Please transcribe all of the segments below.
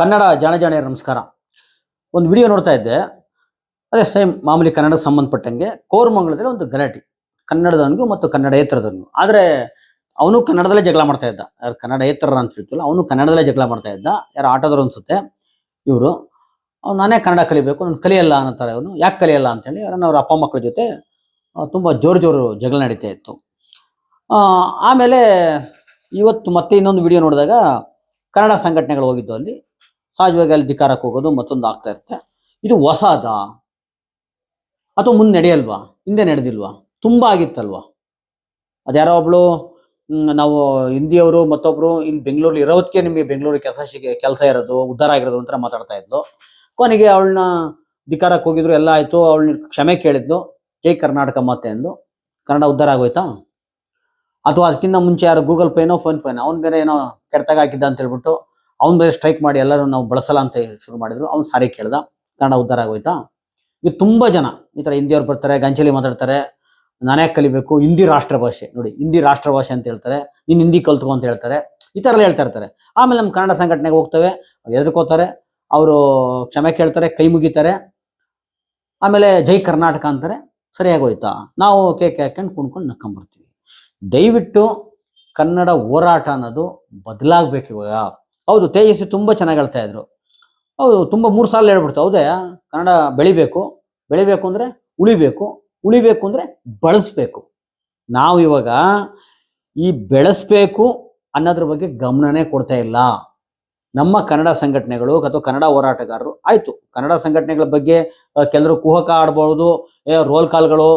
ಕನ್ನಡ ಜಾಣ ಜಾಣಿಯರ ನಮಸ್ಕಾರ. ಒಂದು ವಿಡಿಯೋ ನೋಡ್ತಾ ಇದ್ದೆ. ಅದೇ ಸೇಮ್ ಮಾಮೂಲಿ ಕನ್ನಡಕ್ಕೆ ಸಂಬಂಧಪಟ್ಟಂಗೆ ಕೋರಮಂಗಲದಲ್ಲಿ ಒಂದು ಗಲಾಟೆ. ಕನ್ನಡದವನಿಗೂ ಮತ್ತು ಕನ್ನಡ ಕನ್ನಡೇತರದವನಿಗೂ. ಆದರೆ ಅವನು ಕನ್ನಡದಲ್ಲೇ ಜಗಳ ಮಾಡ್ತಾ ಇದ್ದ. ಯಾರು ಕನ್ನಡೇತರ ಅಂತ ಹೇಳ್ತಿಲ್ಲ, ಅವನು ಕನ್ನಡದಲ್ಲೇ ಜಗಳ ಮಾಡ್ತಾ ಇದ್ದ. ಯಾರು ಆಟೋದವ್ರು ಅನ್ಸುತ್ತೆ, ಇವರು, ಅವ್ನು ನಾನೇ ಕನ್ನಡ ಕಲಿಬೇಕು, ನಾನು ಕಲಿಯಲ್ಲ ಅನ್ನತಾರೆ ಅವನು. ಯಾಕೆ ಕಲಿಯಲ್ಲ? ಅಂತೇಳಿ ಯಾರನ್ನ ಅವ್ರ ಅಪ್ಪ ಮಕ್ಕಳ ಜೊತೆ ತುಂಬ ಜೋರು ಜೋರು ಜಗಳ ನಡೀತಾ ಇತ್ತು. ಆಮೇಲೆ ಇವತ್ತು ಮತ್ತೆ ಇನ್ನೊಂದು ವಿಡಿಯೋ ನೋಡಿದಾಗ ಕನ್ನಡ ಸಂಘಟನೆಗಳು ಹೋಗಿದ್ದು ಅಲ್ಲಿ. ಸಹಜವಾಗಿ ಅಲ್ಲಿ ಧಿಕಾರಕ್ಕೆ ಹೋಗೋದು ಮತ್ತೊಂದು ಆಗ್ತಾ ಇರುತ್ತೆ. ಇದು ಹೊಸದ? ಅಥವಾ ಮುಂದೆ ನಡೆಯಲ್ವಾ? ಹಿಂದೆ ನಡೆದಿಲ್ವಾ? ತುಂಬಾ ಆಗಿತ್ತಲ್ವಾ? ಅದ್ಯಾರೋ ಒಬ್ಳು ನಾವು ಹಿಂದಿಯವರು, ಮತ್ತೊಬ್ರು ಇಲ್ಲಿ ಬೆಂಗಳೂರಲ್ಲಿ ಇರೋದಕ್ಕೆ ನಿಮಗೆ ಬೆಂಗಳೂರಿಗೆ ಕೆಲಸ ಕೆಲಸ ಇರೋದು, ಉದ್ಧಾರ ಆಗಿರೋದು ಅಂತ ಮಾತಾಡ್ತಾ ಇದ್ಲು. ಕೊನೆಗೆ ಅವಳನ್ನ ಧಿಕಾರಕ್ಕೆ ಹೋಗಿದ್ರು, ಎಲ್ಲ ಆಯ್ತು, ಅವಳನ್ನ ಕ್ಷಮೆ ಕೇಳಿದ್ಲು. ಜೈ ಕರ್ನಾಟಕ ಮತ್ತೆ ಅಂದ್ಲು. ಕನ್ನಡ ಉದ್ಧಾರ ಆಗೋಯ್ತಾ? ಅಥವಾ ಅದಕ್ಕಿಂತ ಮುಂಚೆ ಯಾರು ಗೂಗಲ್ ಪೇನೋ ಫೋನ್ ಪೇನೋ ಅವ್ನು ಬೇರೆ ಏನೋ ಕೆಡ್ತಾಗ ಹಾಕಿದ್ದ ಅಂತ ಹೇಳ್ಬಿಟ್ಟು ಅವ್ನು ಬೇರೆ ಸ್ಟ್ರೈಕ್ ಮಾಡಿ ಎಲ್ಲರೂ ನಾವು ಬಳಸಲ್ಲ ಅಂತ ಶುರು ಮಾಡಿದ್ರು. ಅವ್ನು ಸಾರಿ ಕೇಳ್ದ. ಕನ್ನಡ ಉದ್ಧಾರ ಆಗೋಯ್ತಾ? ಈಗ ತುಂಬ ಜನ ಈ ಥರ ಹಿಂದಿಯವ್ರು ಬರ್ತಾರೆ ಗಂಚಲಿ ಮಾತಾಡ್ತಾರೆ, ನಾನೇ ಕಲಿಬೇಕು, ಹಿಂದಿ ರಾಷ್ಟ್ರ ಭಾಷೆ. ನೋಡಿ, ಹಿಂದಿ ರಾಷ್ಟ್ರ ಭಾಷೆ ಅಂತ ಹೇಳ್ತಾರೆ, ನೀನು ಹಿಂದಿ ಕಲ್ತ್ಕೊ ಅಂತ ಹೇಳ್ತಾರೆ, ಈ ಥರ ಎಲ್ಲ ಹೇಳ್ತಾ ಇರ್ತಾರೆ. ಆಮೇಲೆ ನಮ್ಮ ಕನ್ನಡ ಸಂಘಟನೆಗೆ ಹೋಗ್ತವೆ ಎದುರ್ಕೋತಾರೆ ಅವರು ಕ್ಷಮೆ ಕೇಳ್ತಾರೆ, ಕೈ ಮುಗಿತಾರೆ, ಆಮೇಲೆ ಜೈ ಕರ್ನಾಟಕ ಅಂತಾರೆ, ಸರಿಯಾಗೋಯ್ತಾ? ನಾವು ಕೇಕ್ ಹಾಕೊಂಡು ಕುಣ್ಕೊಂಡು ನಕ್ಕೊಂಬರ್ತೀವಿ. ದಯವಿಟ್ಟು ಕನ್ನಡ ಹೋರಾಟ ಅನ್ನೋದು ಬದಲಾಗ್ಬೇಕು ಹೌದು, ತೇಜಸ್ವಿ ತುಂಬ ಚೆನ್ನಾಗಿ ಹೇಳ್ತಾ ಇದ್ರು. ಹೌದು, ತುಂಬ ಮೂರು ಸಾಲ ಹೇಳ್ಬಿಡ್ತು. ಹೌದೇ? ಕನ್ನಡ ಬೆಳಿಬೇಕು. ಬೆಳಿಬೇಕು ಅಂದರೆ ಉಳಿಬೇಕು. ಉಳಿಬೇಕು ಅಂದರೆ ಬಳಸ್ಬೇಕು. ನಾವು ಇವಾಗ ಈ ಬೆಳೆಸ್ಬೇಕು ಅನ್ನೋದ್ರ ಬಗ್ಗೆ ಗಮನನೇ ಕೊಡ್ತಾ ಇಲ್ಲ. ನಮ್ಮ ಕನ್ನಡ ಸಂಘಟನೆಗಳು ಅಥವಾ ಕನ್ನಡ ಹೋರಾಟಗಾರರು, ಆಯ್ತು. ಕನ್ನಡ ಸಂಘಟನೆಗಳ ಬಗ್ಗೆ ಕೆಲವರು ಕುಹಕ ಆಡ್ಬೋದು ರೋಲ್ ಕಾಲ್ಗಳು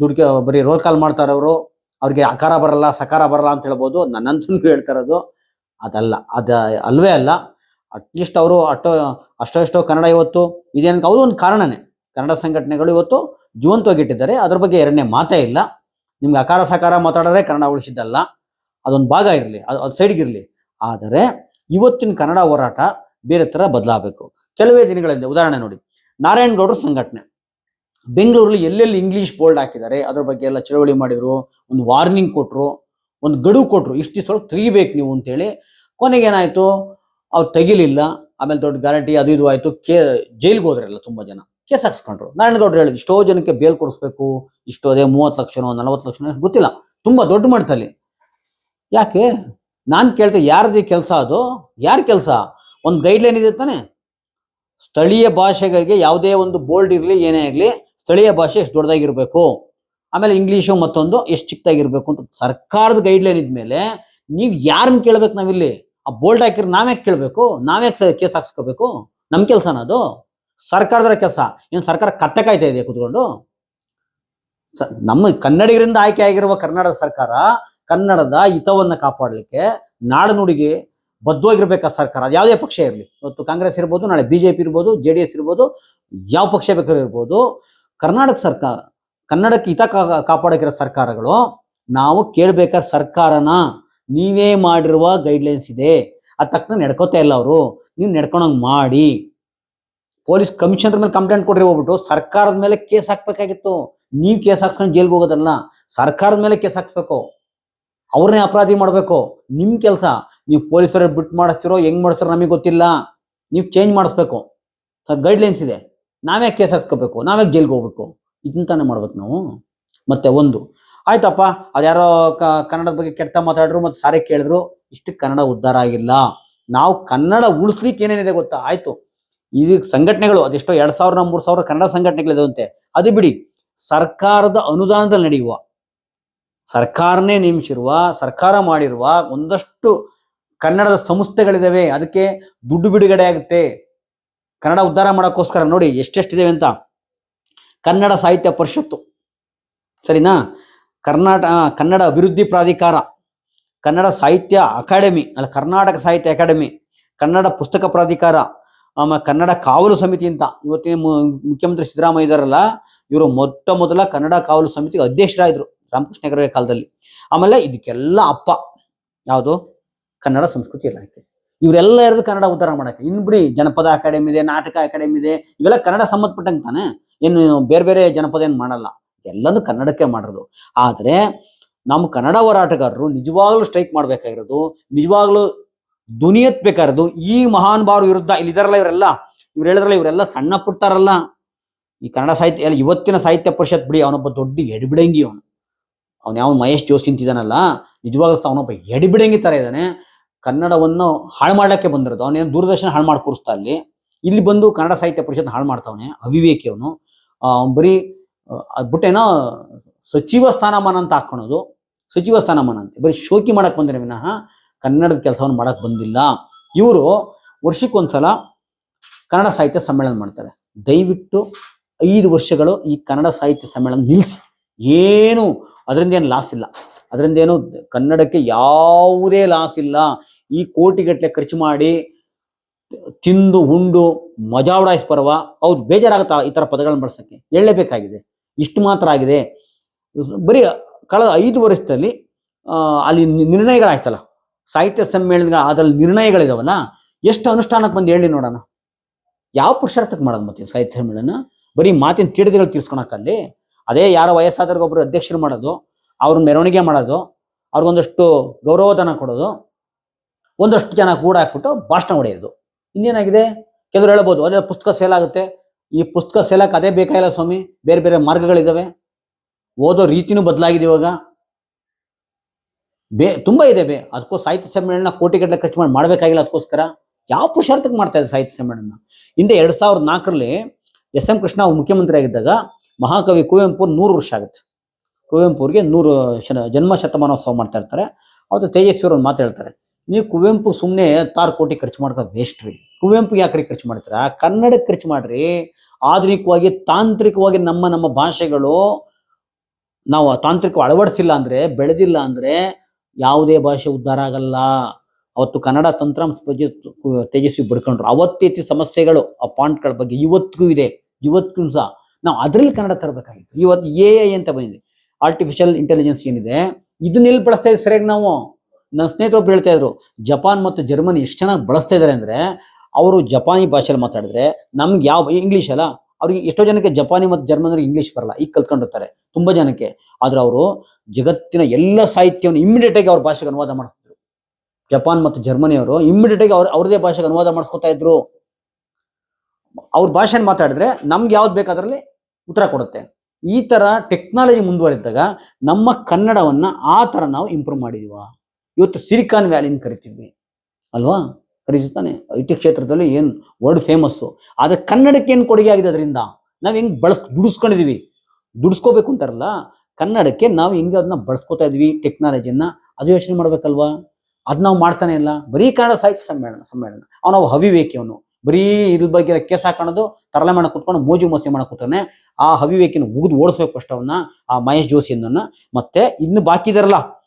ದುಡ್ಗೆ ಬರೀ ರೋಲ್ ಕಾಲ್ ಮಾಡ್ತಾರವರು. ಅವ್ರಿಗೆ ಅಕಾರ ಬರಲ್ಲ, ಸಕಾರ ಬರಲ್ಲ ಅಂತ ಹೇಳ್ಬೋದು. ನನ್ನಂತೂ ಹೇಳ್ತಾ ಇರೋದು. ಅದಲ್ಲ, ಅದ ಅಲ್ವೇ ಅಲ್ಲ. ಅಟ್ಲೀಸ್ಟ್ ಅವರು ಅಷ್ಟೋ ಅಷ್ಟೋ ಎಷ್ಟೋ ಕನ್ನಡ ಇವತ್ತು ಇದೇನಕ್ಕೆ ಅವರು ಒಂದು ಕಾರಣನೇ. ಕನ್ನಡ ಸಂಘಟನೆಗಳು ಇವತ್ತು ಜೀವಂತವಾಗಿಟ್ಟಿದ್ದಾರೆ. ಅದ್ರ ಬಗ್ಗೆ ಎರಡನೇ ಮಾತೇ ಇಲ್ಲ. ನಿಮ್ಗೆ ಅಕಾರ ಸಕಾರ ಮಾತಾಡಿದ್ರೆ ಕನ್ನಡ ಉಳಿಸಿದ್ದಲ್ಲ. ಅದೊಂದು ಭಾಗ ಇರಲಿ, ಅದು ಅದು ಸೈಡ್ಗಿರಲಿ ಆದರೆ ಇವತ್ತಿನ ಕನ್ನಡ ಹೋರಾಟ ಬೇರೆ ಥರ ಬದಲಾಗಬೇಕು. ಕೆಲವೇ ದಿನಗಳಿಂದ ಉದಾಹರಣೆ ನೋಡಿ. ನಾರಾಯಣಗೌಡರ ಸಂಘಟನೆ. ಬೆಂಗಳೂರಲ್ಲಿ ಎಲ್ಲೆಲ್ಲಿ ಇಂಗ್ಲೀಷ್ ಬೋರ್ಡ್ ಹಾಕಿದ್ದಾರೆ, ಅದ್ರ ಬಗ್ಗೆ ಎಲ್ಲ ಚಳವಳಿ ಮಾಡಿದ್ರು, ಒಂದು ವಾರ್ನಿಂಗ್ ಕೊಟ್ಟರು ಒಂದು ಗಡುವು ಕೊಟ್ಟರು ಇಷ್ಟು ದಿವಸ ತೆಗಿಬೇಕು ನೀವು ಅಂತೇಳಿ ಕೊನೆಗೆ ಏನಾಯ್ತು ಅವ್ರು ತೆಗಿಲಿಲ್ಲ. ಆಮೇಲೆ ದೊಡ್ಡ ಗ್ಯಾರಂಟಿ ಅದು ಇದು ಆಯ್ತು. ಕೇ, ಜೈಲ್ಗೆ ಹೋದ್ರಲ್ಲ ತುಂಬಾ ಜನ. ಕೇಸ್ ಹಾಕ್ಸ್ಕೊಂಡ್ರು. ನಾರಾಯಣಗೌಡರು ಹೇಳಿದ್ರು, ಇಷ್ಟೋ ಜನಕ್ಕೆ ಬೇಲ್ ಕೊಡಿಸ್ಬೇಕು ಇಷ್ಟೋ ಅದೇ ಮೂವತ್ತು ಲಕ್ಷನೋ, ನಲವತ್ತು ಲಕ್ಷನೋ ಗೊತ್ತಿಲ್ಲ. ತುಂಬಾ ದೊಡ್ಡ ಮಟ್ಟದಲ್ಲಿ. ಯಾಕೆ? ನಾನು ಕೇಳ್ತೆ ಯಾರ್ದು ಕೆಲಸ ಅದು? ಯಾರ ಕೆಲಸ? ಒಂದು ಗೈಡ್ಲೈನ್ ಇದೆ ತಾನೆ? ಸ್ಥಳೀಯ ಭಾಷೆಗಳಿಗೆ ಯಾವುದೇ ಒಂದು ಬೋರ್ಡ್ ಇರಲಿ, ಏನೇ ಆಗಲಿ ಸ್ಥಳೀಯ ಭಾಷೆ ಎಷ್ಟು ದೊಡ್ಡದಾಗಿರ್ಬೇಕು? ಆಮೇಲೆ ಇಂಗ್ಲೀಷು ಮತ್ತೊಂದು ಎಷ್ಟು ಚಿಕ್ಕದಾಗಿರ್ಬೇಕು ಅಂತ ಸರ್ಕಾರದ ಗೈಡ್ಲೈನ್ ಇದ್ಮೇಲೆ ನೀವು ಯಾರನ್ನ ಕೇಳ್ಬೇಕು ನಾವಿಲ್ಲಿ? ಆ ಬೋಲ್ಡ್ ಹಾಕಿರ್ ನಾವೇ ಕೇಳಬೇಕು? ನಾವೇ ಕೇಸ್ ಹಾಕ್ಸ್ಕೋಬೇಕು? ನಮ್ಮ ಕೆಲಸನ ಅದು? ಸರ್ಕಾರದ ಕೆಲಸ. ಏನು ಸರ್ಕಾರ ಕತ್ತೆ ಕಾಯ್ತಾ ಇದೆ ಕೂತ್ಕೊಂಡು? ನಮ್ಮ ಕನ್ನಡಿಗರಿಂದ ಆಯ್ಕೆ ಆಗಿರುವ ಕರ್ನಾಟಕ ಸರ್ಕಾರ, ಕನ್ನಡದ ಹಿತವನ್ನ ಕಾಪಾಡಲಿಕ್ಕೆ ನಾಡುನುಡಿಗೆ ಬದ್ಧವಾಗಿರ್ಬೇಕಾ ಸರ್ಕಾರ? ಯಾವುದೇ ಪಕ್ಷ ಇರಲಿ. ಇವತ್ತು ಕಾಂಗ್ರೆಸ್ ಇರ್ಬೋದು, ನಾಳೆ ಬಿಜೆಪಿ ಇರ್ಬೋದು, ಜೆ ಡಿ ಎಸ್ ಇರ್ಬೋದು, ಯಾವ ಪಕ್ಷ ಬೇಕಾದ್ರೂ ಇರ್ಬೋದು. ಕರ್ನಾಟಕ ಸರ್ಕಾರ, ಕನ್ನಡಕ್ಕೆ ಹಿತ ಕಾ- ಕಾಪಾಡಕ್ಕಿರೋ ಸರ್ಕಾರಗಳು, ನಾವು ಕೇಳಬೇಕಾದ ಸರ್ಕಾರನ ನೀವೇ ಮಾಡಿರುವ ಗೈಡ್ಲೈನ್ಸ್ ಇದೆ. ಅದು ತಕ್ಕ ನಡ್ಕೋತಾ ಇಲ್ಲ ಅವರು. ನೀವು ನಡ್ಕೊಳಂಗೆ ಮಾಡಿ. ಪೊಲೀಸ್ ಕಮಿಷನರ್ ಮೇಲೆ ಕಂಪ್ಲೇಂಟ್ ಕೊಡ್ರಿ ಹೋಗ್ಬಿಟ್ಟು ಸರ್ಕಾರದ ಮೇಲೆ ಕೇಸ್ ಹಾಕ್ಬೇಕಾಗಿತ್ತು. ನೀವು ಕೇಸ್ ಹಾಕ್ಸ್ಕೊಂಡು ಜೈಲ್ಗೆ ಹೋಗೋದಲ್ಲ. ಸರ್ಕಾರದ ಮೇಲೆ ಕೇಸ್ ಹಾಕ್ಸ್ಬೇಕು. ಅವ್ರನ್ನೇ ಅಪರಾಧಿ ಮಾಡಬೇಕು. ನಿಮ್ಮ ಕೆಲಸ. ನೀವು ಪೊಲೀಸರ ಬಿಟ್ಟು ಮಾಡಿಸ್ತಿರೋ, ಹೆಂಗ್ ಮಾಡಿಸ್ತಾರೋ ನಮಗೆ ಗೊತ್ತಿಲ್ಲ. ನೀವು ಚೇಂಜ್ ಮಾಡಿಸ್ಬೇಕು. ಗೈಡ್ಲೈನ್ಸ್ ಇದೆ. ನಾವೇ ಕೇಸ್ ಹಾಕ್ಸ್ಕೋಬೇಕು. ನಾವೇ ಜೈಲ್ಗೆ ಹೋಗ್ಬೇಕು. ಇದನ್ನ ಮಾಡ್ಬೇಕು ನಾವು. ಮತ್ತೆ ಒಂದು ಆಯ್ತಪ್ಪ, ಅದ್ಯಾರೋ ಕನ್ನಡದ ಬಗ್ಗೆ ಕೆಟ್ಟ ಮಾತಾಡ್ರು ಮತ್ತು ಸಾರಿ ಕೇಳಿದ್ರು. ಇಷ್ಟು ಕನ್ನಡ ಉದ್ಧಾರ ಆಗಿಲ್ಲ. ನಾವು ಕನ್ನಡ ಉಳಿಸ್ಲಿಕ್ಕೆ ಏನೇನಿದೆ ಗೊತ್ತಾ? ಆಯ್ತು. ಇದು ಸಂಘಟನೆಗಳು, ಅದೆಷ್ಟೋ ಎರಡ್ ಸಾವಿರ, ಮೂರ್ ಸಾವಿರ ಕನ್ನಡ ಸಂಘಟನೆಗಳಿದಂತೆ. ಅದು ಬಿಡಿ, ಸರ್ಕಾರದ ಅನುದಾನದಲ್ಲಿ ನಡೆಯುವ, ಸರ್ಕಾರನೇ ನೇಮಿಸಿರುವ, ಸರ್ಕಾರ ಮಾಡಿರುವ ಒಂದಷ್ಟು ಕನ್ನಡದ ಸಂಸ್ಥೆಗಳಿದಾವೆ. ಅದಕ್ಕೆ ದುಡ್ಡು ಬಿಡುಗಡೆ ಆಗುತ್ತೆ. ಕನ್ನಡ ಉದ್ಧಾರ ಮಾಡೋಕ್ಕೋಸ್ಕರ ನೋಡಿ ಎಷ್ಟೆಷ್ಟಿದೆ ಅಂತ. ಕನ್ನಡ ಸಾಹಿತ್ಯ ಪರಿಷತ್ತು. ಸರಿನಾ? ಕರ್ನಾಟಕ ಕನ್ನಡ ಅಭಿವೃದ್ಧಿ ಪ್ರಾಧಿಕಾರ, ಕನ್ನಡ ಸಾಹಿತ್ಯ ಅಕಾಡೆಮಿ, ಅಲ್ಲ ಕರ್ನಾಟಕ ಸಾಹಿತ್ಯ ಅಕಾಡೆಮಿ, ಕನ್ನಡ ಪುಸ್ತಕ ಪ್ರಾಧಿಕಾರ ಆಮೇಲೆ ಕನ್ನಡ ಕಾವಲು ಸಮಿತಿ ಅಂತ ಇವತ್ತಿನ ಮುಖ್ಯಮಂತ್ರಿ ಸಿದ್ದರಾಮಯ್ಯ ಇದಾರಲ್ಲ, ಇವರು ಮೊಟ್ಟ ಮೊದಲ ಕನ್ನಡ ಕಾವಲು ಸಮಿತಿಗೆ ಅಧ್ಯಕ್ಷರಾದ್ರು ರಾಮಕೃಷ್ಣ ಹೆಗಡೆ ಕಾಲದಲ್ಲಿ. ಆಮೇಲೆ ಇದಕ್ಕೆಲ್ಲ ಅಪ್ಪ, ಯಾವುದು? ಕನ್ನಡ ಸಂಸ್ಕೃತಿ ಇಲಾಖೆ. ಇವರೆಲ್ಲ ಇರೋದು ಕನ್ನಡ ಉದ್ಧಾರ ಮಾಡಕ್ಕೆ? ಇನ್ ಬಿಡಿ ಜನಪದ ಅಕಾಡೆಮಿ ಇದೆ, ನಾಟಕ ಅಕಾಡೆಮಿ ಇದೆ, ಇವೆಲ್ಲ ಕನ್ನಡ ಸಂಬಂಧಪಟ್ಟಂಗೆ ತಾನೆ? ಏನು ಬೇರೆ ಬೇರೆ ಜನಪದ ಏನು ಮಾಡಲ್ಲ. ಎಲ್ಲನೂ ಕನ್ನಡಕ್ಕೆ ಮಾಡಿರೋದು. ಆದರೆ ನಮ್ಮ ಕನ್ನಡ ಹೋರಾಟಗಾರರು ನಿಜವಾಗ್ಲೂ ಸ್ಟ್ರೈಕ್ ಮಾಡಬೇಕಾಗಿರೋದು, ನಿಜವಾಗ್ಲೂ ದುನಿಯತ್ಬೇಕಾಗಿರೋದು ಈ ಮಹಾನ್ ಭಾವ ವಿರುದ್ಧ. ಇಲ್ಲಿ ಇದಾರಲ್ಲ ಇವರೆಲ್ಲ? ಇವ್ರು ಹೇಳಿದ್ರಲ್ಲ ಇವರೆಲ್ಲ ಸಣ್ಣ ಪುಟ್ಟಾರಲ್ಲ. ಈ ಕನ್ನಡ ಸಾಹಿತ್ಯ ಇವತ್ತಿನ ಸಾಹಿತ್ಯ ಪರಿಷತ್ ಬಿಡಿ, ಅವನೊಬ್ಬ ದೊಡ್ಡ ಎಡಿಬಿಡಂಗಿ ಅವನು. ಅವನು ಯಾವ ಮಹೇಶ್ ಜೋಶಿ ಅಂತಿದ್ದಾನಲ್ಲ, ನಿಜವಾಗ್ಲೂ ಅವನೊಬ್ಬ ಎಡಿಬಿಡಂಗಿ ತರ ಇದ್ದಾನೆ. ಕನ್ನಡವನ್ನು ಹಾಳು ಮಾಡ್ಲಿಕ್ಕೆ ಬಂದಿರೋದು. ಅವನೇನು ದೂರದರ್ಶನ ಹಾಳು ಮಾಡಿ ಕೂರಿಸ್ತಾ ಅಲ್ಲಿ. ಇಲ್ಲಿ ಬಂದು ಕನ್ನಡ ಸಾಹಿತ್ಯ ಪರಿಷತ್ ಹಾಳು ಮಾಡ್ತಾವನೆ, ಅವಿವೇಕಿ ಅವ್ನು ಬರೀ ಅದ್ ಬಿಟ್ಟೇನೋ ಸಚಿವ ಸ್ಥಾನಮಾನ ಅಂತ ಹಾಕ್ಕೊಳೋದು ಸಚಿವ ಸ್ಥಾನಮಾನ ಅಂತ. ಬರೀ ಶೋಕಿ ಮಾಡಕ್ ಬಂದರೆ ವಿನಃ ಕನ್ನಡದ ಕೆಲಸವನ್ನು ಮಾಡಕ್ ಬಂದಿಲ್ಲ. ಇವರು ವರ್ಷಕ್ಕೊಂದ್ಸಲ ಕನ್ನಡ ಸಾಹಿತ್ಯ ಸಮ್ಮೇಳನ ಮಾಡ್ತಾರೆ. ದಯವಿಟ್ಟು ಐದು ವರ್ಷಗಳು ಈ ಕನ್ನಡ ಸಾಹಿತ್ಯ ಸಮ್ಮೇಳನ ನಿಲ್ಲಿಸಿ ಏನು ಅದರಿಂದ ಏನು ಲಾಸ್ ಇಲ್ಲ. ಅದರಿಂದ ಏನು ಕನ್ನಡಕ್ಕೆ ಯಾವುದೇ ಲಾಸ್ ಇಲ್ಲ. ಈ ಕೋಟಿಗಟ್ಟಲೆ ಖರ್ಚು ಮಾಡಿ ತಿಂದು ಉಂಡು ಮಜಾ ಉಡಾಯಿಸ್ ಪರ್ವ. ಅವ್ರು ಬೇಜಾರಾಗುತ್ತಾ ಈ ಥರ ಪದಗಳನ್ನ ಬಳಸಕ್ಕೆ? ಹೇಳಲೇಬೇಕಾಗಿದೆ. ಇಷ್ಟು ಮಾತ್ರ ಆಗಿದೆ. ಬರೀ ಕಳೆದ ಐದು ವರ್ಷದಲ್ಲಿ ಅಲ್ಲಿ ನಿರ್ಣಯಗಳಾಯ್ತಲ್ಲ. ಸಾಹಿತ್ಯ ಸಮ್ಮೇಳನಗಳ, ಅದರಲ್ಲಿ ನಿರ್ಣಯಗಳಿದಾವಲ್ಲ, ಎಷ್ಟು ಅನುಷ್ಠಾನಕ್ಕೆ ಬಂದು ಹೇಳಿ ನೋಡೋಣ. ಯಾವ ಪುರುಷಾರ್ಥಕ್ಕೆ ಮಾಡೋದು ಮತ್ತೆ ಸಾಹಿತ್ಯ ಸಮ್ಮೇಳನ? ಬರೀ ಮಾತಿನ ತಿಳಿದುಗಳು ತೀರ್ಸ್ಕೊಳಕ್ಕಲ್ಲಿ ಅದೇ ಯಾರ ವಯಸ್ಸಾದವ್ರಿಗೆ ಒಬ್ಬರು ಅಧ್ಯಕ್ಷರು ಮಾಡೋದು ಅವ್ರ ಮೆರವಣಿಗೆ ಮಾಡೋದು ಅವ್ರಿಗೊಂದಷ್ಟು ಗೌರವಧನ ಕೊಡೋದು, ಒಂದಷ್ಟು ಜನ ಕೂಡ ಹಾಕ್ಬಿಟ್ಟು ಭಾಷಣ ಹೊಡೆಯೋದು. ಇನ್ನೇನಾಗಿದೆ? ಕೆಲವರು ಹೇಳ್ಬೋದು, ಅದೇ ಪುಸ್ತಕ ಸೇಲ್ ಆಗುತ್ತೆ ಈ ಪುಸ್ತಕ ಸೆಲಕ್ಕೆ ಅದೇ ಬೇಕಾಗಿಲ್ಲ ಸ್ವಾಮಿ? ಬೇರೆ ಬೇರೆ ಮಾರ್ಗಗಳಿದ್ದಾವೆ ಓದೋ ರೀತಿನೂ ಬದಲಾಗಿದೆ ಇವಾಗ. ಬೇ, ತುಂಬ ಇದೆ ಬೇ. ಅದಕ್ಕೂ ಸಾಹಿತ್ಯ ಸಮ್ಮೇಳನ ಕೋಟಿಗಟ್ಟಲೆ ಖರ್ಚು ಮಾಡಿ ಮಾಡಬೇಕಾಗಿಲ್ಲ ಅದಕ್ಕೋಸ್ಕರ. ಯಾವ ಪುರುಷಾರ್ಥಕ್ಕೆ ಮಾಡ್ತಾ ಇದ್ದಾರೆ ಸಾಹಿತ್ಯ ಸಮ್ಮೇಳನ? ಹಿಂದೆ ಎರಡು ಸಾವಿರದ ನಾಲ್ಕರಲ್ಲಿ ಎಸ್ ಎಂ ಕೃಷ್ಣ ಮುಖ್ಯಮಂತ್ರಿ ಆಗಿದ್ದಾಗ ಮಹಾಕವಿ ಕುವೆಂಪು ನೂರು ವರ್ಷ ಆಗುತ್ತೆ. ಕುವೆಂಪುರಿಗೆ ನೂರು ಜನ್ಮ ಶತಮಾನೋತ್ಸವ ಮಾಡ್ತಾ ಇರ್ತಾರೆ. ಅವತ್ತು ತೇಜಸ್ವಿ ಅವ್ರ ಒಂದು ಮಾತು ಹೇಳ್ತಾರೆ. ನೀವು ಕುವೆಂಪು ಸುಮ್ಮನೆ ಹತ್ತಾರು ಕೋಟಿ ಖರ್ಚು ಮಾಡ್ತಾ ವೇಸ್ಟ್ ರೀ. ಕುವೆಂಪು ಯಾಕ್ರಿ ಖರ್ಚು ಮಾಡ್ತೀರಾ? ಕನ್ನಡಕ್ಕೆ ಖರ್ಚು ಮಾಡ್ರಿ. ಆಧುನಿಕವಾಗಿ, ತಾಂತ್ರಿಕವಾಗಿ ನಮ್ಮ ನಮ್ಮ ಭಾಷೆಗಳು ನಾವು ತಾಂತ್ರಿಕ ಅಳವಡಿಸಿಲ್ಲ ಅಂದ್ರೆ, ಬೆಳೆದಿಲ್ಲ ಅಂದ್ರೆ ಯಾವುದೇ ಭಾಷೆ ಉದ್ಧಾರ ಆಗಲ್ಲ. ಅವತ್ತು ಕನ್ನಡ ತಂತ್ರಾಂಶ ತೇಜಸ್ವಿ ಬಿಡ್ಕೊಂಡ್ರು. ಅವತ್ತೇತಿ ಸಮಸ್ಯೆಗಳು, ಆ ಪಾಯಿಂಟ್ಗಳ ಬಗ್ಗೆ ಇವತ್ತಿಗೂ ಇದೆ. ಇವತ್ತಿಗೂ ಸಹ ನಾವು ಅದ್ರಲ್ಲಿ ಕನ್ನಡ ತರಬೇಕಾಗಿತ್ತು. ಇವತ್ತು ಎ ಐ ಅಂತ ಬಂದಿದೆ. ಆರ್ಟಿಫಿಷಿಯಲ್ ಇಂಟೆಲಿಜೆನ್ಸ್ ಏನಿದೆ? ಇದನ್ನ ಎಲ್ಲಿ ಬಳಸ್ತಾ ಇದ್ದೀವಿ ಸರಿಯಾಗಿ ನಾವು? ನನ್ನ ಸ್ನೇಹಿತರೊಬ್ರು ಹೇಳ್ತಾ ಇದ್ರು, ಜಪಾನ್ ಮತ್ತು ಜರ್ಮನಿ ಎಷ್ಟು ಚೆನ್ನಾಗಿ ಬಳಸ್ತಾ ಇದ್ದಾರೆ ಅಂದ್ರೆ, ಅವರು ಜಪಾನಿ ಭಾಷೆಯಲ್ಲಿ ಮಾತಾಡಿದ್ರೆ ನಮ್ಗೆ ಯಾವ ಇಂಗ್ಲೀಷ್ ಅಲ್ಲ, ಅವ್ರಿಗೆ ಎಷ್ಟೋ ಜನಕ್ಕೆ ಜಪಾನಿ ಮತ್ತು ಜರ್ಮನಿಗೆ ಇಂಗ್ಲೀಷ್ ಬರಲ್ಲ, ಈಗ ಕಲ್ತ್ಕೊಂಡಿರ್ತಾರೆ, ತುಂಬಾ ಜನಕ್ಕೆ. ಆದ್ರೆ ಅವರು ಜಗತ್ತಿನ ಎಲ್ಲ ಸಾಹಿತ್ಯವನ್ನು ಆಗಿ ಅವ್ರ ಭಾಷೆಗೆ ಅನುವಾದ ಮಾಡ್ತಿದ್ರು. ಜಪಾನ್ ಮತ್ತು ಜರ್ಮನಿಯವರು ಇಮಿಡಿಯೇಟ್ ಆಗಿ ಅವ್ರ, ಅವ್ರದೇ ಭಾಷೆಗೆ ಅನುವಾದ ಮಾಡಿಸ್ಕೊತಾ ಇದ್ರು. ಅವ್ರ ಭಾಷೆನ ಮಾತಾಡಿದ್ರೆ ನಮ್ಗೆ ಯಾವ್ದು ಬೇಕಾದ್ರಲ್ಲಿ ಉತ್ತರ ಕೊಡುತ್ತೆ. ಈ ತರ ಟೆಕ್ನಾಲಜಿ ಮುಂದುವರಿದಾಗ ನಮ್ಮ ಕನ್ನಡವನ್ನ ಆ ತರ ನಾವು ಇಂಪ್ರೂವ್ ಮಾಡಿದೀವ. ಇವತ್ತು ಸಿಲಿಕಾನ್ ವ್ಯಾಲಿ ಅಂತ ಕರಿತೀವಿ. ಅಲ್ವಾ? ಕರೀತಾನೆ ಐ ಟಿ ಕ್ಷೇತ್ರದಲ್ಲಿ ಏನು ವರ್ಲ್ಡ್ ಫೇಮಸ್ಸು ಆದರೆ ಕನ್ನಡಕ್ಕೆ ಏನು ಕೊಡುಗೆ ಆಗಿದೆ ಅದರಿಂದ? ನಾವು ಹೆಂಗೆ ಬಳಸ್, ದುಡಿಸ್ಕೊಂಡಿದೀವಿ. ದುಡಿಸ್ಕೋಬೇಕು ಅಂತಾರಲ್ಲ? ಕನ್ನಡಕ್ಕೆ ನಾವು ಹೆಂಗೆ ಅದನ್ನ ಬಳಸ್ಕೊತಾ ಇದ್ವಿ? ಟೆಕ್ನಾಲಜಿಯನ್ನು ಅದು ಯೋಚನೆ ಮಾಡ್ಬೇಕಲ್ವಾ? ಅದು ನಾವು ಮಾಡ್ತಾನೆ ಇಲ್ಲ. ಬರೀ ಕನ್ನಡ ಸಾಹಿತ್ಯ ಸಮ್ಮೇಳನ ಸಮ್ಮೇಳನ. ಅವನು ಹವಿವೇಕಿ ಅವನು. ಬರೀ ಇದ್ರ ಬಗ್ಗೆ ಕೇಸ್ ಹಾಕೊಂಡು ತರಲೆ ಮಾಡಕ್ಕೆ ಕುತ್ಕೊಂಡು ಮೋಜು ಮೋಸೆ ಮಾಡಕ್ಕೆ ಕೂತಾನೆ. ಆ ಹವಿವೇಕಿನ ಉಗಿದು ಓಡಿಸ್ಬೇಕು ಫಸ್ಟ್ ಅವನ್ನ ಆ ಮಹೇಶ್ ಜೋಶಿಯನ್ನ ಮತ್ತೆ ಇನ್ನು ಬಾಕಿ ಇದಾರಲ್ಲ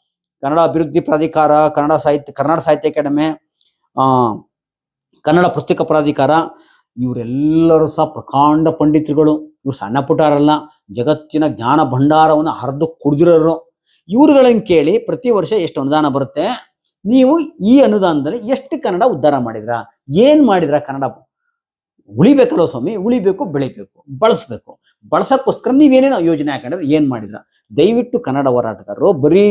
ಕನ್ನಡ ಅಭಿವೃದ್ಧಿ ಪ್ರಾಧಿಕಾರ, ಕನ್ನಡ ಸಾಹಿತ್ಯ ಕರ್ನಾಟಕ ಸಾಹಿತ್ಯ ಅಕಾಡೆಮಿ ಕನ್ನಡ ಪುಸ್ತಕ ಪ್ರಾಧಿಕಾರ, ಇವರೆಲ್ಲರೂ ಸಹ ಪ್ರಕಾಂಡ ಪಂಡಿತರುಗಳು. ಇವ್ರು ಸಣ್ಣ ಪುಟಾರಲ್ಲ ಜಗತ್ತಿನ ಜ್ಞಾನ ಭಂಡಾರವನ್ನು ಹರಿದು ಕುಡಿದಿರೋರು. ಇವ್ರುಗಳನ್ನ ಕೇಳಿ ಪ್ರತಿ ವರ್ಷ ಎಷ್ಟು ಅನುದಾನ ಬರುತ್ತೆ? ನೀವು ಈ ಅನುದಾನದಲ್ಲಿ ಎಷ್ಟು ಕನ್ನಡ ಉದ್ಧಾರ ಮಾಡಿದ್ರ? ಏನ್ ಮಾಡಿದ್ರ ಕನ್ನಡ ಉಳಿಬೇಕಲ್ಲ ಸ್ವಾಮಿ, ಉಳಿಬೇಕು, ಬೆಳಿಬೇಕು, ಬಳಸಬೇಕು. ಬಳಸಕ್ಕೋಸ್ಕರ ನೀವೇನೇನೋ ಯೋಜನೆ ಹಾಕೊಂಡ್ರೆ ಏನು ಮಾಡಿದ್ರ? ದಯವಿಟ್ಟು ಕನ್ನಡ ಹೋರಾಟಗಾರರು, ಬರೀ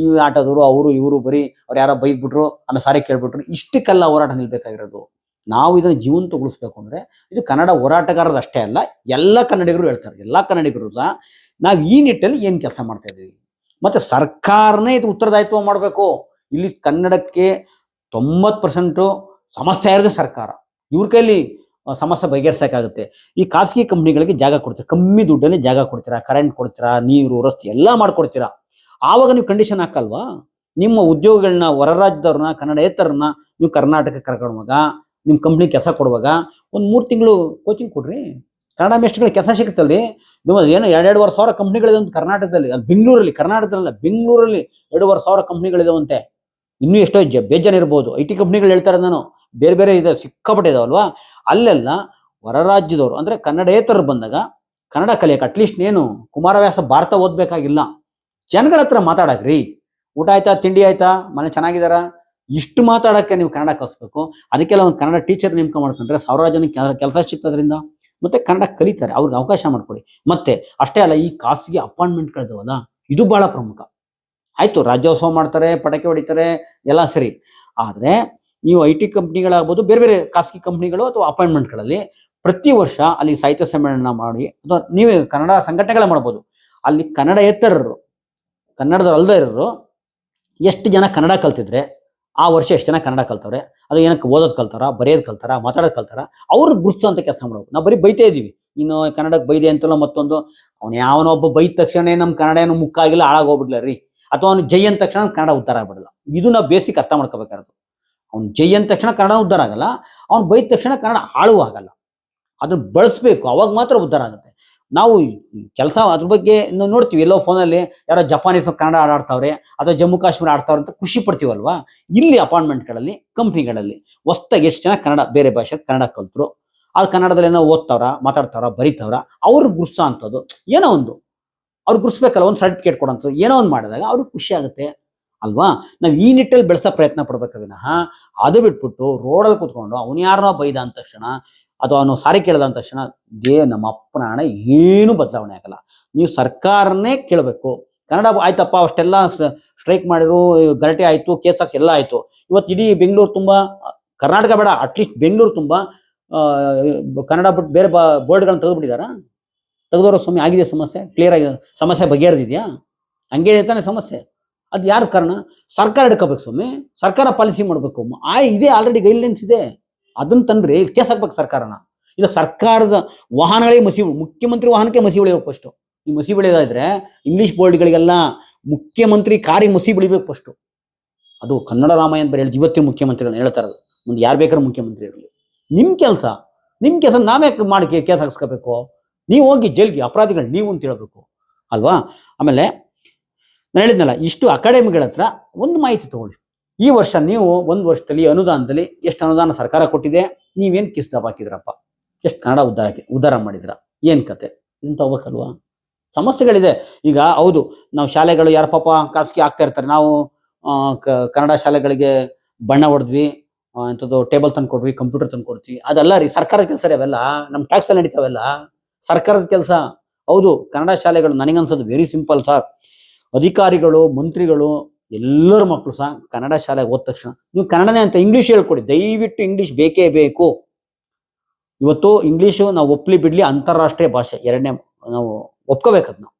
ಈ ಆಟದವರು, ಅವರು, ಇವರು, ಬರೀ ಅವ್ರು ಯಾರೋ ಬೈದ್ಬಿಟ್ರು ಅನ್ನೋ ಸಾರಿ ಕೇಳ್ಬಿಟ್ರು, ಇಷ್ಟಕ್ಕೆಲ್ಲ ಹೋರಾಟ ನಿಲ್ಬೇಕಾಗಿರೋದು. ನಾವು ಇದನ್ನ ಜೀವಂತಗೊಳಿಸ್ಬೇಕು ಅಂದ್ರೆ ಇದು ಕನ್ನಡ ಹೋರಾಟಗಾರರದ್ದು ಅಷ್ಟೇ ಅಲ್ಲ, ಎಲ್ಲ ಕನ್ನಡಿಗರು ಹೇಳ್ತಾರೆ. ಎಲ್ಲ ಕನ್ನಡಿಗರು ಸಹ ನಾವು ಈ ನಿಟ್ಟಲ್ಲಿ ಏನು ಕೆಲಸ ಮಾಡ್ತಾ ಇದೀವಿ ಮತ್ತೆ ಸರ್ಕಾರನೇ ಇದು ಉತ್ತರದಾಯಿತ್ವ ಮಾಡಬೇಕು. ಇಲ್ಲಿ ಕನ್ನಡಕ್ಕೆ ತೊಂಬತ್ತು ಪರ್ಸೆಂಟು ಸಮಸ್ಯೆ ಇರೋದೇ ಸರ್ಕಾರ. ಇವ್ರ ಕೈಲಿ ಸಮಸ್ಯೆ ಬಗೆಹರಿಸಕ್ಕಾಗುತ್ತೆ. ಈ ಖಾಸಗಿ ಕಂಪ್ನಿಗಳಿಗೆ ಜಾಗ ಕೊಡ್ತೀರಾ? ಕಮ್ಮಿ ದುಡ್ಡಲ್ಲಿ ಜಾಗ ಕೊಡ್ತೀರಾ? ಕರೆಂಟ್ ಕೊಡ್ತೀರಾ? ನೀರು, ರಸ್ತೆ ಎಲ್ಲ ಮಾಡ್ಕೊಡ್ತೀರಾ? ಆವಾಗ ನೀವು ಕಂಡೀಷನ್ ಹಾಕಲ್ವಾ? ನಿಮ್ಮ ಉದ್ಯೋಗಗಳನ್ನ ಹೊರ ರಾಜ್ಯದವ್ರನ್ನ ಕನ್ನಡೇತರನ್ನ ನೀವು ಕರ್ನಾಟಕಕ್ಕೆ ಕರ್ಕೊಂಡೋಗ ನಿಮ್ಮ ಕಂಪ್ನಿ ಕೆಲಸ ಕೊಡುವಾಗ ಒಂದು ಮೂರು ತಿಂಗಳು ಕೋಚಿಂಗ್ ಕೊಡ್ರಿ. ಕನ್ನಡ ಮೇಸ್ಟ್ರಿಗೆ ಕೆಲಸ ಸಿಗುತ್ತಲ್ರಿ? ನೀವು ಏನೋ ಎರಡೆರಡುವರೆ ಸಾವಿರ ಕಂಪ್ನಿಗಳಿದೆ ಒಂದು ಕರ್ನಾಟಕದಲ್ಲಿ ಅಲ್ಲಿ ಬೆಂಗಳೂರಲ್ಲಿ, ಕರ್ನಾಟಕದಲ್ಲ, ಬೆಂಗಳೂರಲ್ಲಿ ಎರಡೂವರೆ ಸಾವಿರ ಕಂಪ್ನಿಗಳಿದಾವಂತೆ. ಇನ್ನೂ ಎಷ್ಟೋ ಜ ಬೇಜಾನಿರ್ಬೋದು ಐ ಟಿ ಕಂಪ್ನಿಗಳು ಹೇಳ್ತಾರೆ ನಾನು ಬೇರೆ ಬೇರೆ ಇದೆ ಸಿಕ್ಕಾಪಟ್ಟೆ ಇದಾವಲ್ವಾ ಅಲ್ಲೆಲ್ಲ ಹೊರ ರಾಜ್ಯದವರು ಅಂದ್ರೆ ಕನ್ನಡೇತರರು ಬಂದಾಗ ಕನ್ನಡ ಕಲಿಯಕ್ಕೆ ಅಟ್ಲೀಸ್ಟ್ ಏನು ಕುಮಾರವ್ಯಾಸ ಭಾರತ ಓದ್ಬೇಕಾಗಿಲ್ಲ. ಜನಗಳ ಹತ್ರ ಮಾತಾಡಕ್ರಿ. ಊಟ ಆಯ್ತಾ? ತಿಂಡಿ ಆಯ್ತಾ? ಮನೆ ಚೆನ್ನಾಗಿದಾರ? ಇಷ್ಟು ಮಾತಾಡಕ್ಕೆ ನೀವು ಕನ್ನಡ ಕಲಿಸ್ಬೇಕು. ಅದಕ್ಕೆಲ್ಲ ಒಂದು ಕನ್ನಡ ಟೀಚರ್ ನೇಮಕ ಮಾಡ್ಕೊಂಡ್ರೆ ಸಾವಿರಾರು ಜನಕ್ಕೆ ಕೆಲಸ ಸಿಗ್ತದ್ರಿಂದ ಮತ್ತೆ ಕನ್ನಡ ಕಲಿತಾರೆ. ಅವ್ರಿಗೆ ಅವಕಾಶ ಮಾಡ್ಕೊಡಿ. ಮತ್ತೆ ಅಷ್ಟೇ ಅಲ್ಲ, ಈ ಖಾಸಗಿ ಅಪಾಯಿಂಟ್ಮೆಂಟ್ಗಳಿದಾವಲ್ಲ, ಇದು ಬಹಳ ಪ್ರಮುಖ. ಆಯ್ತು, ರಾಜ್ಯೋತ್ಸವ ಮಾಡ್ತಾರೆ, ಪಟಾಕಿ ಹೊಡಿತಾರೆ, ಎಲ್ಲ ಸರಿ. ಆದ್ರೆ ನೀವು ಐ ಟಿ ಕಂಪ್ನಿಗಳಾಗ್ಬೋದು, ಬೇರೆ ಬೇರೆ ಖಾಸಗಿ ಕಂಪ್ನಿಗಳು ಅಥವಾ ಅಪಾಯಿಂಟ್ಮೆಂಟ್ಗಳಲ್ಲಿ ಪ್ರತಿ ವರ್ಷ ಅಲ್ಲಿ ಸಾಹಿತ್ಯ ಸಮ್ಮೇಳನ ಮಾಡಿ, ಅಥವಾ ನೀವೇ ಕನ್ನಡ ಸಂಘಟನೆಗಳ ಮಾಡ್ಬೋದು. ಅಲ್ಲಿ ಕನ್ನಡ ಅಲ್ಲದೇ ಇರೋರು, ಎಷ್ಟು ಜನ ಕನ್ನಡ ಕಲ್ತಿದ್ರೆ, ಆ ವರ್ಷ ಎಷ್ಟು ಜನ ಕನ್ನಡ ಕಲ್ತವ್ರೆ, ಅದು ಏನಕ್ಕೆ ಓದೋದು ಕಲ್ತಾರ, ಬರೆಯೋದು ಕಲ್ತಾರ, ಮಾತಾಡೋದು ಕಲ್ತಾರ, ಅವ್ರ ಗುರುತು ಅಂತ ಕೆಲಸ ಮಾಡ್ಬೋದು ನಾವು ಬರೀ ಬೈತಾ ಇದೀವಿ ಇನ್ನು ಕನ್ನಡಕ್ಕೆ ಬೈದೆ ಅಂತಲ್ಲ ಮತ್ತೊಂದು, ಅವ್ನು ಯಾವನೋ ಒಬ್ಬ ಬೈದ ತಕ್ಷಣ ನಮ್ಮ ಕನ್ನಡ ಏನು ಮುಕ್ಕಾಗಿಲ್ಲ ಹಾಳಾಗೋಗ್ಬಿಡ್ಲ ರೀ ಅಥವಾ ಅವನು ಜೈ ಅಂದ ತಕ್ಷಣ ಕನ್ನಡ ಉತ್ತರ ಆಗ್ಬಿಡಲ್ಲ. ಇದು ನಾವು ಬೇಸಿಕ್ ಅರ್ಥ ಮಾಡ್ಕೋಬೇಕಾರದು ಅವ್ನು ಜೈ ಅಂದ ತಕ್ಷಣ ಕನ್ನಡ ಉದ್ಧಾರ ಆಗಲ್ಲ, ಅವ್ನು ಬೈದ ತಕ್ಷಣ ಕನ್ನಡ ಹಾಳು ಆಗಲ್ಲ. ಅದನ್ನ ಬಳಸಬೇಕು, ಅವಾಗ ಮಾತ್ರ ಉದ್ಧಾರ ಆಗುತ್ತೆ. ನಾವು ಕೆಲಸ ಅದ್ರ ಬಗ್ಗೆ ನೋಡ್ತೀವಿ, ಎಲ್ಲೋ ಫೋನಲ್ಲಿ ಯಾರೋ ಜಪಾನೀಸ್ ಕನ್ನಡ ಆಡಾಡ್ತಾವ್ರೆ ಅಥವಾ ಜಮ್ಮು ಕಾಶ್ಮೀರ ಆಡ್ತಾವ್ರೆ ಅಂತ ಖುಷಿ ಪಡ್ತೀವಲ್ವಾ? ಇಲ್ಲಿ ಅಪಾರ್ಟ್ಮೆಂಟ್ಗಳಲ್ಲಿ ಕಂಪ್ನಿಗಳಲ್ಲಿ ಹೊಸ್ದಾಗಿ ಎಷ್ಟು ಜನ ಕನ್ನಡ, ಬೇರೆ ಭಾಷೆ ಕನ್ನಡ ಕಲ್ತರು, ಆ ಕನ್ನಡದಲ್ಲಿ ಏನೋ ಓದ್ತಾವ್ರ, ಮಾತಾಡ್ತಾವ್ರ, ಬರೀತಾವ್ರ ಅವ್ರಿಗೆ ಗುರ್ಸೋ ಅಂಥದ್ದು. ಏನೋ ಒಂದು, ಅವ್ರು ಗುರ್ಸ್ಬೇಕಲ್ಲ, ಒಂದು ಸರ್ಟಿಫಿಕೇಟ್ ಕೊಡೋಂಥದ್ದು, ಏನೋ ಒಂದು ಮಾಡಿದಾಗ ಅವ್ರಿಗೆ ಖುಷಿ ಆಗುತ್ತೆ. ಅಲ್ವಾ? ನಾವು ಈ ನಿಟ್ಟಲ್ಲಿ ಬೆಳೆಸೋ ಪ್ರಯತ್ನ ಪಡ್ಬೇಕು ವಿನಃ, ಅದು ಬಿಟ್ಬಿಟ್ಟು ರೋಡಲ್ಲಿ ಕುತ್ಕೊಂಡು ಅವನು ಯಾರನ್ನೋ ಬೈದ ಅಂದ ತಕ್ಷಣ ಅಥವಾ ಅವನು ಸಾರಿ ಕೇಳ್ದ ಅಂದ ತಕ್ಷಣ, ದೇ, ನಮ್ಮ ಅಪ್ಪನ ಹಣ ಏನು ಬದಲಾವಣೆ ಆಗಲ್ಲ. ನೀವು ಸರ್ಕಾರನೇ ಕೇಳಬೇಕು. ಕನ್ನಡ ಆಯ್ತಪ್ಪ, ಅಷ್ಟೆಲ್ಲ ಸ್ಟ್ರೈಕ್ ಮಾಡಿದ್ರು, ಗಲಾಟೆ ಆಯ್ತು, ಕೇಸ್ ಹಾಕ್ಸ್ ಎಲ್ಲ ಆಯ್ತು. ಇವತ್ತು ಇಡೀ ಬೆಂಗಳೂರು ತುಂಬಾ, ಕರ್ನಾಟಕ ಬೇಡ, ಅಟ್ಲೀಸ್ಟ್ ಬೆಂಗಳೂರು ತುಂಬ ಕನ್ನಡ ಬಿಟ್ಟು ಬೇರೆ ಬಾ, ಬೋರ್ಡ್ಗಳನ್ನ ತೆಗೆದುಬಿಟ್ಟಿದಾರಾ? ತೆಗೆದವರು ಸ್ವಾಮಿ ಆಗಿದೆ ಸಮಸ್ಯೆ, ಕ್ಲಿಯರ್ ಆಗಿದೆ. ಸಮಸ್ಯೆ ಬಗೆಹರಿದಿದೆಯಾ? ಹಂಗೆ ತಾನೆ ಸಮಸ್ಯೆ. ಅದು ಯಾರು ಕಾರಣ? ಸರ್ಕಾರ ಹಿಡ್ಕೋಬೇಕು ಸ್ವಾಮಿ. ಸರ್ಕಾರ ಪಾಲಿಸಿ ಮಾಡಬೇಕು. ಆ ಇದೆ ಆಲ್ರೆಡಿ ಗೈಡ್ಲೈನ್ಸ್ ಇದೆ. ಅದನ್ನ ತಂದ್ರೆ ಕೇಸ್ ಹಾಕ್ಬೇಕು ಸರ್ಕಾರನ. ಇಲ್ಲ ಸರ್ಕಾರದ ವಾಹನಗಳಿಗೆ ಮಸಿ, ಮುಖ್ಯಮಂತ್ರಿ ವಾಹನಕ್ಕೆ ಮಸಿ ಬೆಳಿಬೇಕು ಫಸ್ಟು ಈ ಮಸಿ ಬೆಳೆಯೋದಾದ್ರೆ ಇಂಗ್ಲಿಷ್ ಬೋರ್ಡ್ಗಳಿಗೆಲ್ಲ ಮುಖ್ಯಮಂತ್ರಿ ಕಾರಿಗೆ ಮಸಿ ಬೆಳಿಬೇಕು ಫಸ್ಟು ಅದು ಕನ್ನಡ ರಾಮಾಯಣ ಬೇರೆ ಹೇಳಿದ ಇವತ್ತಿನ ಮುಖ್ಯಮಂತ್ರಿಗಳನ್ನ ಹೇಳ್ತಾ ಇರೋದು. ಮುಂದೆ ಯಾರು ಬೇಕಾದ್ರೂ ಮುಖ್ಯಮಂತ್ರಿ ಇರಲಿ. ನಿಮ್ಮ ಕೆಲಸ ನಿಮ್ಮ ಕೆಲಸ ನಾವೇ ಮಾಡಿ ಕೇಸ್ ಹಾಕ್ಸ್ಕೋಬೇಕು? ನೀವು ಹೋಗಿ ಜೈಲ್ಗೆ ಅಪರಾಧಿಗಳು ನೀವು ಅಂತ ಹೇಳ್ಬೇಕು. ಅಲ್ವಾ? ಆಮೇಲೆ ನಾನು ಹೇಳಿದ್ನಲ್ಲ, ಇಷ್ಟು ಅಕಾಡೆಮಿಗಳ ಹತ್ರ ಒಂದು ಮಾಹಿತಿ ತಗೊಳ್ಳಿ. ಈ ವರ್ಷ ನೀವು ಒಂದು ವರ್ಷದಲ್ಲಿ ಅನುದಾನದಲ್ಲಿ ಎಷ್ಟು ಅನುದಾನ ಸರ್ಕಾರ ಕೊಟ್ಟಿದೆ, ನೀವೇನು ಕಿಸ್ ಹಾಕಿದ್ರಪ್ಪ? ಎಷ್ಟು ಕನ್ನಡ ಉದ್ಧಾರ ಉದ್ಧಾರ ಮಾಡಿದ್ರ? ಏನ್ ಕತೆ? ಇದನ್ನು ತಗೋಬೇಕಲ್ವಾ? ಸಮಸ್ಯೆಗಳಿದೆ. ಈಗ ಹೌದು, ನಾವು ಶಾಲೆಗಳು ಯಾರ ಪಾಪ ಖಾಸಗಿ ಆಗ್ತಾ ಇರ್ತಾರೆ. ನಾವು ಕನ್ನಡ ಶಾಲೆಗಳಿಗೆ ಬಣ್ಣ ಹೊಡೆದ್ವಿ ಎಂಥದ್ದು ಟೇಬಲ್ ತಂದು ಕೊಡ್ವಿ ಕಂಪ್ಯೂಟರ್ ತಂದು ಕೊಡ್ತೀವಿ. ಅದಲ್ಲ ರೀ, ಸರ್ಕಾರದ ಕೆಲಸ ರೀ ಅವೆಲ್ಲ. ನಮ್ಮ ಟ್ಯಾಕ್ಸ್ ಅಲ್ಲಿ ನಡೀತಾವೆಲ್ಲ ಸರ್ಕಾರದ ಕೆಲಸ. ಹೌದು, ಕನ್ನಡ ಶಾಲೆಗಳು ನನಗನ್ಸೋದು ವೆರಿ ಸಿಂಪಲ್ ಸರ್ ಅಧಿಕಾರಿಗಳು, ಮಂತ್ರಿಗಳು, ಎಲ್ಲರ ಮಕ್ಕಳು ಸಹ ಕನ್ನಡ ಶಾಲೆಗೆ ಹೋದ ತಕ್ಷಣ, ನೀವು ಕನ್ನಡನೇ ಅಂತ ಇಂಗ್ಲಿಷ್ ಹೇಳ್ಕೊಡಿ, ದಯವಿಟ್ಟು ಇಂಗ್ಲಿಷ್ ಬೇಕೇ ಬೇಕು. ಇವತ್ತು ಇಂಗ್ಲೀಷು ನಾವು ಒಪ್ಲಿ ಬಿಡ್ಲಿ ಅಂತಾರಾಷ್ಟ್ರೀಯ ಭಾಷೆ, ಎರಡನೇ ನಾವು ಒಪ್ಕೋಬೇಕದ್ ನಾವು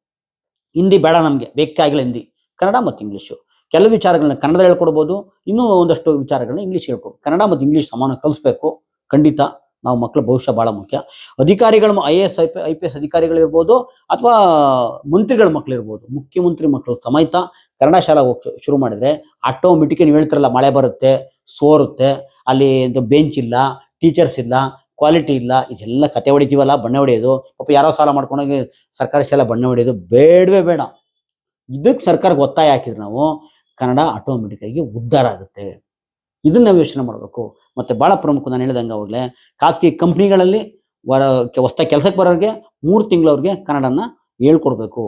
ಹಿಂದಿ ಬೇಡ ನಮಗೆ ಬೇಕಾಗಿಲ್ಲ ಹಿಂದಿ, ಕನ್ನಡ ಮತ್ತು ಇಂಗ್ಲೀಷು ಕೆಲವು ವಿಚಾರಗಳನ್ನ ಕನ್ನಡದಲ್ಲಿ ಹೇಳ್ಕೊಡ್ಬೋದು, ಇನ್ನೂ ಒಂದಷ್ಟು ವಿಚಾರಗಳನ್ನ ಇಂಗ್ಲೀಷ್ ಹೇಳ್ಕೊಡು ಕನ್ನಡ ಮತ್ತು ಇಂಗ್ಲೀಷ್ ಸಮಾನ ಕಲಿಸ್ಬೇಕು, ಖಂಡಿತ. ನಾವು ಮಕ್ಕಳ ಭವಿಷ್ಯ ಬಹಳ ಮುಖ್ಯ. ಅಧಿಕಾರಿಗಳು I A S I P I P S ಅಧಿಕಾರಿಗಳಿರ್ಬೋದು ಅಥವಾ ಮಂತ್ರಿಗಳ ಮಕ್ಕಳಿರ್ಬೋದು ಮುಖ್ಯಮಂತ್ರಿ ಮಕ್ಕಳು ಸಮೇತ ಕನ್ನಡ ಶಾಲಾ ಹೋಗಿ ಶುರು ಮಾಡಿದ್ರೆ ಆಟೋಮೆಟಿಕ್ ನೀವು ಹೇಳ್ತಾರಲ್ಲ ಮಳೆ ಬರುತ್ತೆ, ಸೋರುತ್ತೆ, ಅಲ್ಲಿ ಬೆಂಚ್ ಇಲ್ಲ ಟೀಚರ್ಸ್ ಇಲ್ಲ ಕ್ವಾಲಿಟಿ ಇಲ್ಲ, ಇದೆಲ್ಲ ಕತೆ ಹೊಡಿತೀವಲ್ಲ, ಬಣ್ಣ ಹೊಡೆಯೋದು. ಪಾಪ ಯಾರೋ ಸಾಲ ಮಾಡ್ಕೊಂಡೋಗಿ ಸರ್ಕಾರಿ ಶಾಲೆ ಬಣ್ಣ ಹೊಡೆಯೋದು ಬೇಡವೇ ಬೇಡ. ಇದಕ್ಕೆ ಸರ್ಕಾರಕ್ಕೆ ಒತ್ತಾಯ ಹಾಕಿದ್ರೆ ನಾವು ಕನ್ನಡ ಆಟೋಮೆಟಿಕ್ ಆಗಿ ಉದ್ಧಾರ ಆಗುತ್ತೆ. ಇದನ್ನ ನಾವು ಯೋಚನೆ ಮಾಡಬೇಕು. ಮತ್ತೆ ಬಹಳ ಪ್ರಮುಖ ನಾನು ಹೇಳಿದಂಗೆ ಅವಾಗಲೇ ಖಾಸಗಿ ಕಂಪ್ನಿಗಳಲ್ಲಿ ವರ ಹೊಸ್ದಾಗಿ ಕೆಲಸಕ್ಕೆ ಬರೋರಿಗೆ ಮೂರು ತಿಂಗಳವ್ರಿಗೆ ಕನ್ನಡನ ಹೇಳ್ಕೊಡ್ಬೇಕು.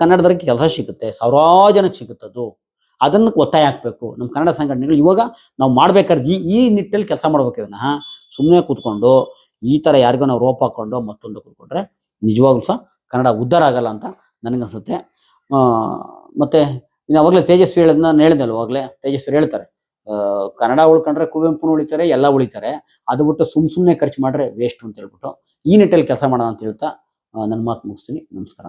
ಕನ್ನಡದವ್ರಿಗೆ ಕೆಲಸ ಸಿಗುತ್ತೆ, ಸಾವಿರಾರು ಜನಕ್ಕೆ ಸಿಗುತ್ತದು ಅದನ್ನ ಒತ್ತಾಯ ಹಾಕ್ಬೇಕು. ನಮ್ಮ ಕನ್ನಡ ಸಂಘಟನೆಗಳು ಇವಾಗ ನಾವು ಮಾಡ್ಬೇಕಾದ್ರೆ ಈ ಈ ನಿಟ್ಟಲ್ಲಿ ಕೆಲಸ ಮಾಡ್ಬೇಕು ವಿನಃ ಸುಮ್ಮನೆ ಕೂತ್ಕೊಂಡು ಈ ತರ ಯಾರಿಗೋ ನಾವು ರೋಪ್ ಹಾಕೊಂಡು ಮತ್ತೊಂದು ಕೂತ್ಕೊಂಡ್ರೆ ನಿಜವಾಗ್ಲೂ ಸಹ ಕನ್ನಡ ಉದ್ಧಾರ ಆಗಲ್ಲ ಅಂತ ನನಗನ್ಸುತ್ತೆ. ಮತ್ತೆ ಇನ್ನು ಅವಾಗಲೇ ತೇಜಸ್ವಿ ಹೇಳೋದನ್ನ ನಾನು ಅಲ್ವಾಗಲೇ ತೇಜಸ್ವಿ ಹೇಳ್ತಾರೆ. ಕನ್ನಡ ಉಳ್ಕೊಂಡ್ರೆ ಕುವೆಂಪುನ ಉಳಿತಾರೆ, ಎಲ್ಲ ಉಳಿತಾರೆ. ಅದು ಬಿಟ್ಟು ಸುಮ್ ಸುಮ್ಮನೆ ಖರ್ಚು ಮಾಡ್ರೆ ವೇಸ್ಟ್ ಅಂತ ಹೇಳ್ಬಿಟ್ಟು ಈ ನಿಟ್ಟಲ್ಲಿ ಕೆಲಸ ಮಾಡೋಣ ಅಂತ ಹೇಳ್ತಾ ನನ್ನ ಮಾತು ಮುಗಿಸ್ತೀನಿ. ನಮಸ್ಕಾರ.